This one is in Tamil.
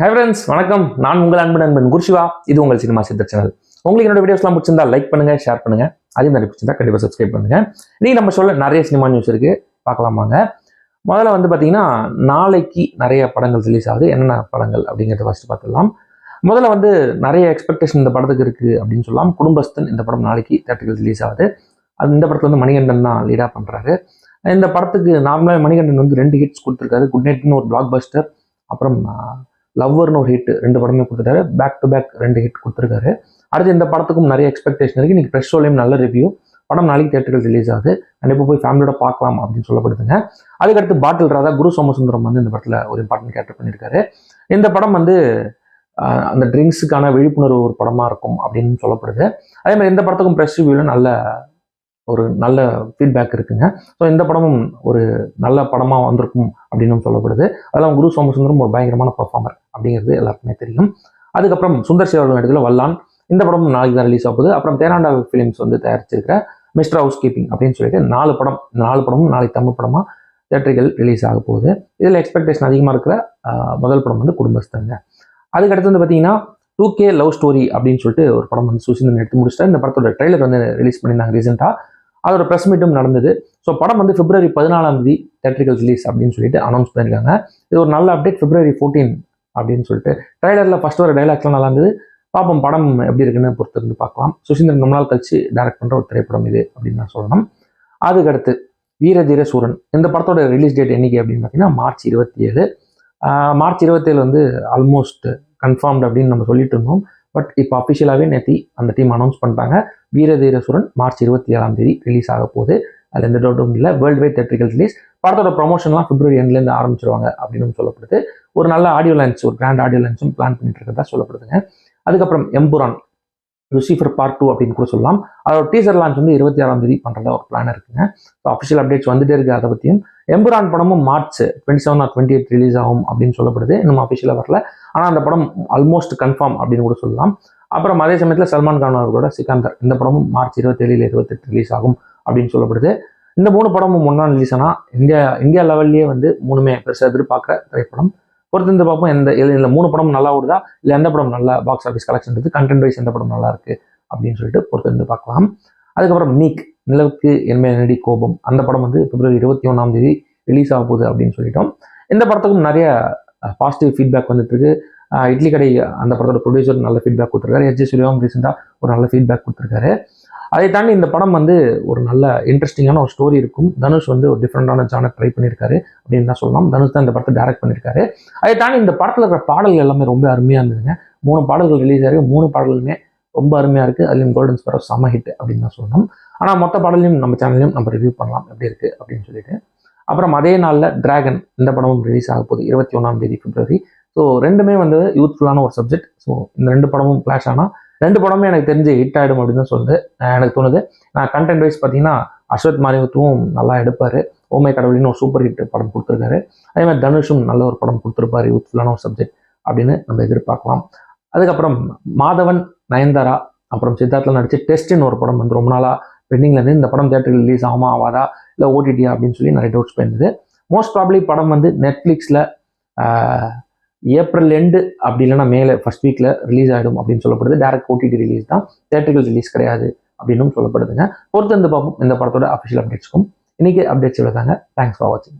ஹை ஃப்ரெண்ட்ஸ் வணக்கம். நான் உங்கள் அன்பு நண்பன் குருஷிவா. இது உங்கள் சினிமா சித்தர் சேனல். உங்களுக்கு என்னோட வீடியோஸ்லாம் பிடிச்சிருந்தா லைக் பண்ணுங்க ஷேர் பண்ணுங்க. அதே மாதிரி பிடிச்சிருந்தா கண்டிப்பாக சப்ஸ்கிரைப் பண்ணுங்க. நீ நம்ம சொல்ல நிறைய சினிமா நியூஸ் இருக்கு. பார்க்கலாமாங்க முதல்ல வந்து பார்த்தீங்கன்னா நாளைக்கு நிறைய படங்கள் ரிலீஸ் ஆகுது. என்னென்ன படங்கள் அப்படிங்கிறத ஃபர்ஸ்ட் பார்த்துடலாம். முதல்ல வந்து நிறைய எக்ஸ்பெக்டேஷன் இந்த படத்துக்கு இருக்கு அப்படின்னு சொல்லலாம். குடும்பஸ்தன் இந்த படம் நாளைக்கு தேட்டர்கள் ரிலீஸ் ஆகுது. அது இந்த படத்துல வந்து மணிகண்டன் தான் லீடாக பண்ணுறாரு இந்த படத்துக்கு நார்மலாக மணிகண்டன் வந்து ரெண்டு ஹிட்ஸ் கொடுத்துருக்காரு. குட் நைட்னு ஒரு பிளாக் பஸ்டர் அப்புறம் லவ்வர்னு ஒரு ஹிட் ரெண்டு படமே கொடுத்துட்டாரு பேக் டு பேக் ரெண்டு ஹிட் கொடுத்துருக்காரு. அடுத்து இந்த படத்துக்கும் நிறைய எக்ஸ்பெக்டேஷன் இருக்குது இன்றைக்கி ப்ரெஷ் ஷோலையும் நல்ல ரிவ்யூ படம் நாளைக்கு தேட்டர்கள் ரிலீஸ் ஆகுது. கண்டிப்பாக போய் ஃபேமிலியோட பார்க்கலாம் அப்படின்னு சொல்லப்படுதுங்க. அதுக்கடுத்து பாட்டில் ராதா குரு சோமசுந்தரம் வந்து இந்த படத்தில் ஒரு இம்பார்ட்டன்ட் கேரக்டர் பண்ணியிருக்காரு. இந்த படம் வந்து அந்த ட்ரிங்க்ஸுக்கான விழிப்புணர்வு ஒரு படமாக இருக்கும் அப்படின்னு சொல்லப்படுது. அதே மாதிரி இந்த படத்துக்கும் ப்ரெஸ் ரிவ்யூவில் நல்ல ஒரு நல்ல ஃபீட்பேக் இருக்குங்க. ஸோ இந்த படமும் ஒரு நல்ல படமாக வந்திருக்கும் அப்படின்னு சொல்லப்படுது. அதெல்லாம் குரு சோமசுந்தரம் ஒரு பயங்கரமான பர்ஃபார்மர் அப்படிங்கிறது எல்லாருக்குமே தெரியும். அதுக்கப்புறம் சுந்தர் சி அவர்கள் நடிகத்தில் வல்லான். இந்த படமும் நாளைக்கு தான் ரிலீஸ் ஆகுது அப்புறம் தேனாண்டா ஃபிலிம்ஸ் வந்து தயாரிச்சிருக்கிற மிஸ்டர் ஹவுஸ் கீப்பிங் அப்படின்னு சொல்லிட்டு நாலு படம் நாலு படமும் நாளைக்கு தமிழ் படமாக தேட்டர்கள் ரிலீஸ் ஆக போகுது. இதில் எக்ஸ்பெக்டேஷன் அதிகமாக இருக்கிற முதல் படம் வந்து குடும்பஸ்தங்க. அதுக்கடுத்து வந்து பார்த்தீங்கன்னா டூ கே லவ் ஸ்டோரி அப்படின்னு சொல்லிட்டு ஒரு படம் வந்து சுசீந்தன் எடுத்து முடிச்சிட்டா. இந்த படத்தோட ட்ரெய்லர் வந்து ரிலீஸ் பண்ணியிருந்தாங்க ரீசெண்டாக அதோட ப்ரெஸ் மீட்டும் நடந்தது. ஸோ படம் வந்து பிப்ரவரி பதினாலாம் தேதி தேட்டரிக்கல் ரிலீஸ் அப்படின்னு சொல்லிட்டு அனௌன்ஸ் பண்ணியிருக்காங்க. இது ஒரு நல்ல அப்டேட் பிப்ரவரி ஃபோர்டீன் அப்படின்னு சொல்லிட்டு ட்ரைலரில் ஃபஸ்ட் வர டைலாக்லாம் நல்லா இருந்தது. பார்ப்போம் படம் எப்படி இருக்குன்னு பொறுத்து இருந்து பார்க்கலாம். சுசீந்திரன் ரொம்ப நாள் கழிச்சு டைரக்ட் பண்ணுற ஒரு திரைப்படம் இது அப்படின்னு நான் சொல்லணும். அதுக்கடுத்து வீரதீர சூரன். இந்த படத்தோட ரிலீஸ் டேட் என்னைக்கு அப்படின்னு பார்த்தீங்கன்னா மார்ச் இருபத்தி ஏழு மார்ச் இருபத்தேழு வந்து ஆல்மோஸ்ட் கன்ஃபார்ம்டு அப்படின்னு நம்ம சொல்லிட்டு இருந்தோம். பட் இப்போ அஃபிஷியலாகவே நேத்தி அந்த டீம் அனௌன்ஸ் பண்ணிட்டாங்க. வீரதீர சூரன் மார்ச் இருபத்தி ஏழாம் தேதி ரிலீஸ் ஆக போகுது. அதில் எந்த டவுட்டும் இல்லை. வேர்ல்டு வைட் தேட்டரிக்கல் ரிலீஸ் படத்தோட ப்ரொமோஷன்லாம் பிப்ரவரி எண்ட்லேருந்து ஆரம்பிச்சிருவாங்க அப்படின்னு சொல்லப்படுது. ஒரு நல்ல ஆடியோ லைன்ஸ் ஒரு கிராண்ட் ஆடியோ லைன்ஸும் பிளான் பண்ணிட்டு இருக்கதா சொல்லப்படுதுங்க. அதுக்கப்புறம் எம்புரான் லுசிஃபர் பார்ட் டூ அப்படின்னு கூட சொல்லலாம். அதோட டீசர் லான்ச் வந்து இருபத்தி ஆறாம் தேதி பண்ணுறதா ஒரு பிளான் இருக்குங்க. ஸோ அஃபிஷியல் அப்டேட்ஸ் வந்துட்டே இருக்குது அதை பற்றியும் எம்புரான் படமும் March twenty seven or twenty eight release ஆகும் அப்படின்னு சொல்லப்படுது. இன்னும் அஃபிஷியலாக வரல. ஆனால் அந்த படம் ஆல்மோஸ்ட் கன்ஃபார்ம் அப்படின்னு கூட சொல்லலாம். அப்புறம் அதே சமயத்தில் சல்மான் கான் அவர்களோட சிக்கந்தர் இந்த படமும் மார்ச் இருபத்தேழில் இருபத்தெட்டு ரிலீஸ் ஆகும் அப்படின்னு சொல்லப்படுது. இந்த மூணு படமும் ஒன்றா ரிலீஸ் ஆனால் இந்தியா இந்தியா லெவல்லையே வந்து மூணுமே பெருசாக எதிர்பார்க்குற திரைப்படம். பொறுத்து இந்த பார்ப்போம் எந்த இந்த மூணு படம் நல்லா ஓடுதா இல்லை எந்த படம் நல்லா பாக்ஸ் ஆஃபீஸ் கலெக்ஷன் இருக்குது கண்டென்ட் வைஸ் எந்த படம் நல்லா இருக்குது அப்படின்னு சொல்லிட்டு பொறுத்து இருந்து பார்க்கலாம். அதுக்கப்புறம் நீக் நிலவுக்கு என்மே நடி கோபம். அந்த படம் வந்து பிப்ரவரி இருபத்தி ஒன்றாம் தேதி ரிலீஸ் ஆக போகுது அப்படின்னு சொல்லிட்டோம். இந்த படத்துக்கும் நிறைய பாசிட்டிவ் ஃபீட்பேக் வந்துட்டுருக்கு இட்லி கடை அந்த படத்தோட ப்ரொடியூசர் நல்ல ஃபீட்பேக் கொடுத்துருக்காரு. எஸ் ஜே சூர்யாவும் ரீசெண்டாக ஒரு நல்ல ஃபீட்பேக் கொடுத்துருக்காரு. அதை தாண்டி இந்த படம் வந்து ஒரு நல்ல இன்ட்ரெஸ்டிங்கான ஒரு ஸ்டோரி இருக்கும். தனுஷ் வந்து ஒரு டிஃப்ரெண்டான ஜானர் ட்ரை பண்ணியிருக்காரு அப்படின்னு தான் சொல்லலாம் தனுஷ் தான் இந்த படத்தை டேரக்ட் பண்ணியிருக்காரு அதை தாண்டி இந்த படத்தில் இருக்கிற பாடல்கள் எல்லாமே ரொம்ப அருமையாக இருந்ததுங்க. மூணு பாடல்கள் ரிலீஸ் ஆகிருக்கு மூணு பாடல்களுமே ரொம்ப அருமையாக இருக்குது அதுலேயும் கோல்டன் ஸ்பெரோ செம ஹிட் அப்படின்னு தான் சொல்லணும். ஆனால் மொத்த பாடலையும் நம்ம சேனல்லையும் நம்ம ரிவ்யூ பண்ணலாம். எப்படி இருக்குது அப்படின்னு சொல்லிட்டு. அப்புறம் அதே நாளில் டிராகன் இந்த படமும் ரிலீஸ் ஆக போகுது. இருபத்தி ஒன்றாம் தேதி பிப்ரவரி ஸோ ரெண்டுமே வந்து யூத்ஃபுல்லான ஒரு சப்ஜெக்ட் ஸோ இந்த ரெண்டு படமும் கிளாஷ் ஆனால் ரெண்டு படமே எனக்கு தெரிஞ்சு ஹிட் ஆகிடும் அப்படின்னு தான் சொல்லுது. எனக்கு தோணுது. நான் கண்டென்ட் வைஸ் பார்த்தீங்கன்னா அஸ்வத் மாரிமுத்துவும் நல்லா எடுப்பார். ஓமை கடவுளின்னு ஒரு சூப்பர் ஹிட் படம் கொடுத்துருக்காரு. அதே மாதிரி தனுஷும் நல்ல ஒரு படம் கொடுத்துருப்பாரு யூத்ஃபுல்லான ஒரு சப்ஜெக்ட் அப்படின்னு நம்ம எதிர்பார்க்கலாம். அதுக்கப்புறம் மாதவன் நயன்தாரா அப்புறம் சித்தார்த்தில் நடிச்சு டெஸ்ட்னு ஒரு படம் வந்து ரொம்ப நாளாக பெண்டிங்ல இருந்து இந்த படம் தேட்டரில் ரிலீஸ் ஆகுமா ஆகாதா இல்லை ஓடிடியா அப்படின்னு சொல்லி நிறைய டவுட்ஸ் போயிருந்தது. மோஸ்ட் ப்ராப்ளி படம் வந்து நெட்ஃப்ளிக்ஸில் ஏப்ரல் எண்டு அப்படி இல்லைன்னா மேலே ஃபர்ஸ்ட் வீக்கில் ரிலீஸ் ஆகிடும் அப்படின்னு சொல்லப்படுது. டேரக்ட் ஓடிடி ரிலீஸ் தான். தேட்டர்கள் ரிலீஸ் கிடையாது அப்படின்னும் சொல்லப்படுதுங்க. பொறுத்து இந்த பார்ப்போம். இந்த படத்தோட அஃபிஷியல் அப்டேட்ஸ்க்கும் இன்னைக்கு அப்டேட்ஸ் இவ்வளோ தாங்க தேங்க்ஸ் ஃபார் வாட்சிங்